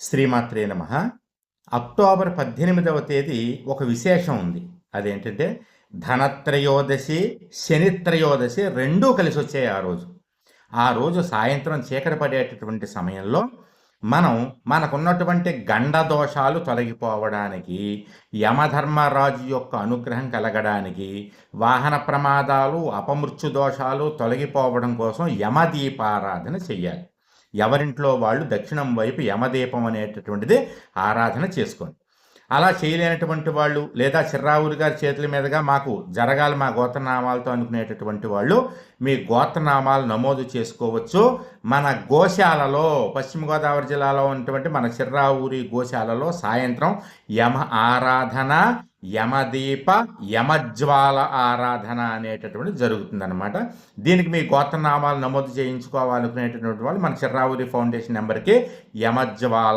శ్రీమాత్రే నమ. అక్టోబర్ పద్దెనిమిదవ తేదీ ఒక విశేషం ఉంది. అదేంటంటే ధనత్రయోదశి శనిత్రయోదశి రెండూ కలిసి వచ్చాయి ఆ రోజు. ఆ రోజు సాయంత్రం చీకటి పడేటటువంటి సమయంలో మనం మనకున్నటువంటి గండ దోషాలు తొలగిపోవడానికి యమధర్మరాజు యొక్క అనుగ్రహం కలగడానికి వాహన ప్రమాదాలు అపమృత్యు దోషాలు తొలగిపోవడం కోసం యమదీపారాధన చెయ్యాలి. ఎవరింట్లో వాళ్ళు దక్షిణం వైపు యమదీపం అనేటటువంటిది ఆరాధన చేసుకోండి అలా చేయలేనటువంటి వాళ్ళు లేదా చిర్రావురి గారి చేతుల మీదుగా మాకు జరగాలి మా గోత్రనామాలతో అనుకునేటటువంటి వాళ్ళు మీ గోత్రనామాలు నమోదు చేసుకోవచ్చు. మన గోశాలలో పశ్చిమ గోదావరి జిల్లాలో ఉన్నటువంటి మన చిర్రావూరి గోశాలలో సాయంత్రం యమ ఆరాధన యమదీప యమజ్వాల ఆరాధన అనేటటువంటి జరుగుతుందన్నమాట. దీనికి మీ గోత్రనామాలు నమోదు చేయించుకోవాలనుకునేటటువంటి వాళ్ళు మన చిర్రావూరి ఫౌండేషన్ నెంబర్కి యమజ్వాల